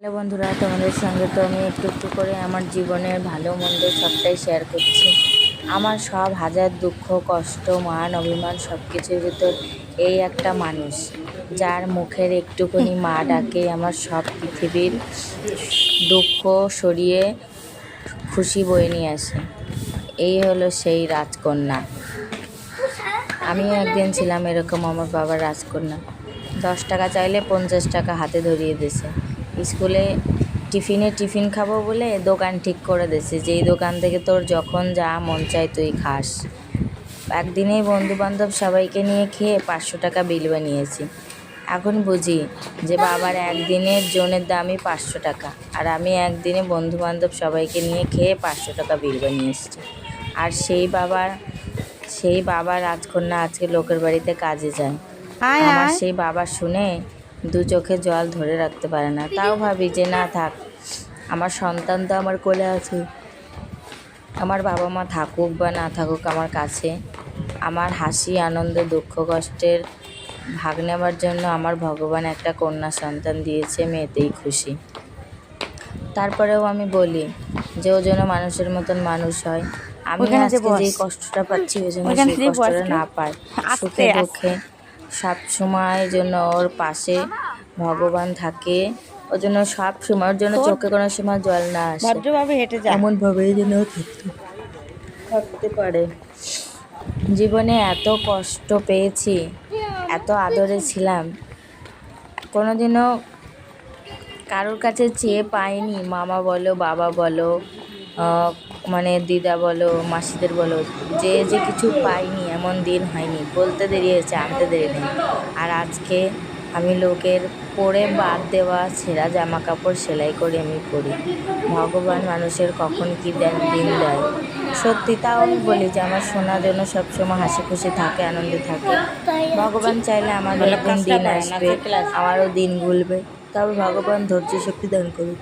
Hello বন্ধুরা, তোমাদের সঙ্গে তো আমি একটু একটু করে আমার জীবনের ভালো মন্দ সবটাই শেয়ার করছি। আমার সব হাজার দুঃখ, কষ্ট, মান, অভিমান সব কিছুর ভিতর এই একটা মানুষ, যার মুখের একটুখানি মা ডাকে আমার সব পৃথিবীর দুঃখ সরিয়ে খুশি বয়ে নিয়ে আসে। এই হলো সেই রাজকন্যা। আমিও একদিন ছিলাম এরকম আমার বাবার রাজকন্যা। দশ টাকা চাইলে পঞ্চাশ টাকা হাতে ধরিয়ে দিছে স্কুলে টিফিনে টিফিন খাব বলে দোকান ঠিক করে দিছে যেই দোকান থেকে তোর যখন যা মন চায় তুই খাস। একদিনেই বন্ধু বান্ধব সবাইকে নিয়ে খেয়ে পাঁচশো টাকা বিল বানিয়েছি। এখন বুঝি যে বাবার একদিনের জনের দামই পাঁচশো টাকা আর আমি একদিনে বন্ধু বান্ধব সবাইকে নিয়ে খেয়ে পাঁচশো টাকা বিল বানিয়ে এসেছি আর সেই বাবার সেই বাবা রাজকন্যা আজকে লোকের বাড়িতে কাজে যায়। আমার সেই বাবা শুনে দু চোখে জল ধরে রাখতে পারে না। তাও ভাবি যে না থাক। আমার সন্তান তো আমার কোলে আছে। আমার বাবা মা থাকুক বা না থাকুক আমার কাছে আমার হাসি আনন্দ দুঃখ কষ্টের ভাগ নেবার জন্য আমার ভগবান একটা কন্যা সন্তান দিয়েছে মেয়েতেই খুশি। তারপরেও আমি বলি যে ও যেন মানুষের মতন মানুষ হয়। আমি যে কষ্টটা পাচ্ছি ও যেন সেই কষ্টটা না পায়। সুখে দুঃখে সব সময় জন্য ওর পাশে ভগবান থাকে। ওর জন্য সব সময় ওর জন্য চোখে কোনো সময় জল না আসে। ভদ্রভাবে হেঁটে যা। এমন ভাবেই যেন থাকতে। পারে। জীবনে এত কষ্ট পেয়েছি এত আদরে ছিলাম। কোনোদিনও কারোর কাছে চেয়ে পাইনি। মামা বলো বাবা বলো মানে দিদা বলো মাসিদের বলো যে যে কিছু পাইনি এমন দিন হয়নি। বলতে দেরি হয়েছে আনতে দেরি নেই। আর আজকে আমি লোকের পরে বাদ দেওয়া ছেঁড়া জামা কাপড় সেলাই করে আমি পরি। ভগবান মানুষের কখন কী দেন দিন দেয়। সত্যি তাও আমি বলি যে আমার সোনা যেন সবসময় হাসি খুশি থাকে আনন্দে থাকে। ভগবান চাইলে আমাদের বলে একদিন দিন করে আসবে আমারও দিন ভুলবে তবে ভগবান ধৈর্য শক্তি দান করুক।